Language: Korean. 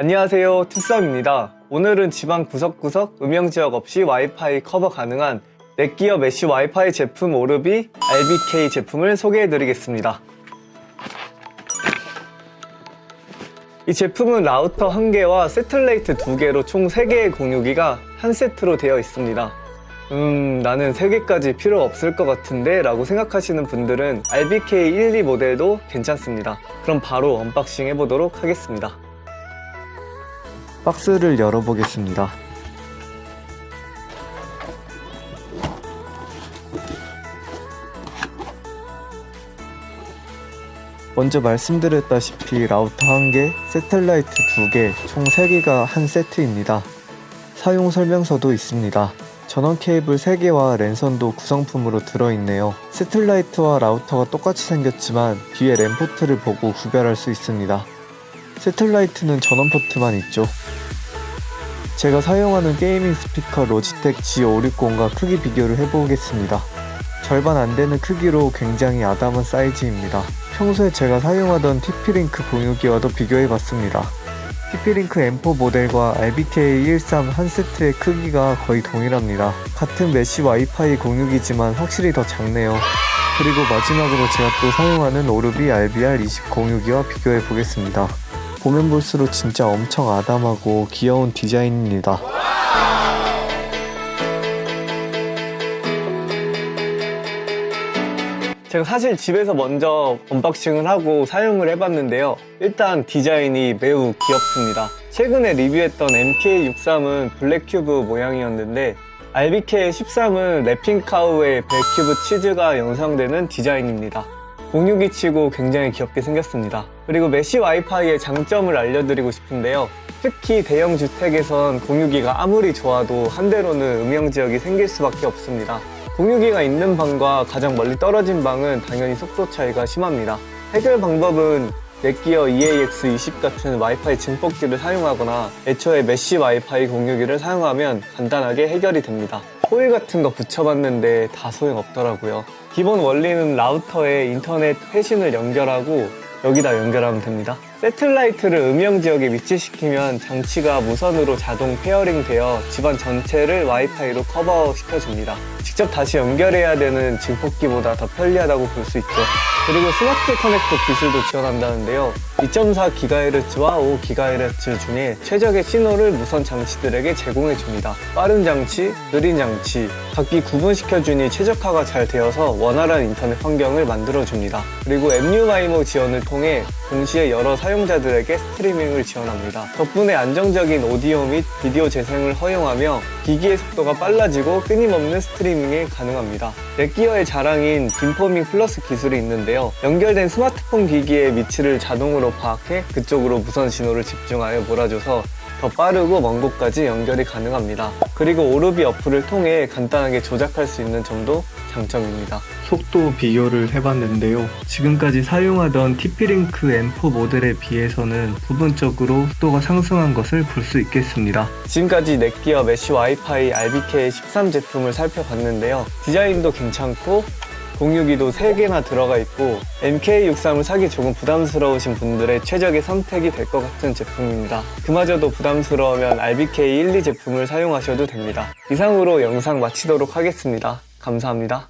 안녕하세요. 투썸입니다. 오늘은 집안 구석구석 음영지역 없이 와이파이 커버 가능한 넷기어 메쉬 와이파이 제품 오르비 RBK 제품을 소개해드리겠습니다. 이 제품은 라우터 1개와 세틀레이트 2개로 총 3개의 공유기가 한 세트로 되어 있습니다. 음 나는 3개까지 필요 없을 것 같은데 라고 생각하시는 분들은 RBK 1, 2 모델도 괜찮습니다. 그럼 바로 언박싱 해보도록 하겠습니다 박스를 열어보겠습니다. 먼저 말씀드렸다시피 라우터 1개, 세틀라이트 2개, 총 3개가 한 세트입니다. 사용 설명서도 있습니다. 전원 케이블 3개와 랜선도 구성품으로 들어있네요. 세틀라이트와 라우터가 똑같이 생겼지만 뒤에 랜 포트를 보고 구별할 수 있습니다. 세틀라이트는 전원 포트만 있죠. 제가 사용하는 게이밍 스피커 로지텍 G560과 크기 비교를 해보겠습니다. 절반 안 되는 크기로 굉장히 아담한 사이즈입니다. 평소에 제가 사용하던 TP-링크 공유기와도 비교해봤습니다. TP-링크 M4 모델과 RBK13 한 세트의 크기가 거의 동일합니다. 같은 메쉬 와이파이 공유기지만 확실히 더 작네요. 그리고 마지막으로 제가 또 사용하는 오르비 RBR20 공유기와 비교해 보겠습니다. 보면 볼수록 진짜 엄청 아담하고 귀여운 디자인입니다. 제가 사실 집에서 먼저 언박싱을 하고 사용을 해봤는데요. 일단 디자인이 매우 귀엽습니다. 최근에 리뷰했던 MK63은 블랙큐브 모양이었는데 RBK13은 래핑카우의 벨큐브 치즈가 연상되는 디자인입니다. 공유기 치고 굉장히 귀엽게 생겼습니다. 그리고 메쉬 와이파이의 장점을 알려드리고 싶은데요. 특히 대형 주택에선 공유기가 아무리 좋아도 한 대로는 음영 지역이 생길 수밖에 없습니다. 공유기가 있는 방과 가장 멀리 떨어진 방은 당연히 속도 차이가 심합니다. 해결 방법은 넷기어 EAX20 같은 와이파이 증폭기를 사용하거나 애초에 메쉬 와이파이 공유기를 사용하면 간단하게 해결이 됩니다. 호일 같은 거 붙여봤는데 다 소용없더라고요. 기본 원리는 라우터에 인터넷 회신을 연결하고 여기다 연결하면 됩니다. 세틀라이트를 음영 지역에 위치시키면 장치가 무선으로 자동 페어링 되어 집안 전체를 와이파이로 커버시켜줍니다. 직접 다시 연결해야 되는 증폭기보다 더 편리하다고 볼 수 있죠. 그리고 스마트 커넥터 기술도 지원한다는데요. 2.4GHz와 5GHz 중에 최적의 신호를 무선 장치들에게 제공해줍니다. 빠른 장치, 느린 장치, 각기 구분시켜주니 최적화가 잘 되어서 원활한 인터넷 환경을 만들어줍니다. 그리고 MU-MIMO 지원을 통해 동시에 여러 사 용자들에게 스트리밍을 지원합니다. 덕분에 안정적인 오디오 및 비디오 재생을 허용하며 기기의 속도가 빨라지고 끊임없는 스트리밍이 가능합니다. 넷기어의 자랑인 빔포밍 플러스 기술이 있는데요. 연결된 스마트폰 기기의 위치를 자동으로 파악해 그쪽으로 무선 신호를 집중하여 몰아줘서 더 빠르고 먼 곳까지 연결이 가능합니다. 그리고 오르비 어플을 통해 간단하게 조작할 수 있는 점도 장점입니다. 속도 비교를 해봤는데요. 지금까지 사용하던 TP-링크 M4 모델에 비해서는 부분적으로 속도가 상승한 것을 볼 수 있겠습니다. 지금까지 넷기어 메쉬 와이파이 RBK 13 제품을 살펴봤는데요. 디자인도 괜찮고 공유기도 3개나 들어가 있고 MK63을 사기 조금 부담스러우신 분들의 최적의 선택이 될 것 같은 제품입니다. 그마저도 부담스러우면 RBK 1, 2 제품을 사용하셔도 됩니다. 이상으로 영상 마치도록 하겠습니다. 감사합니다.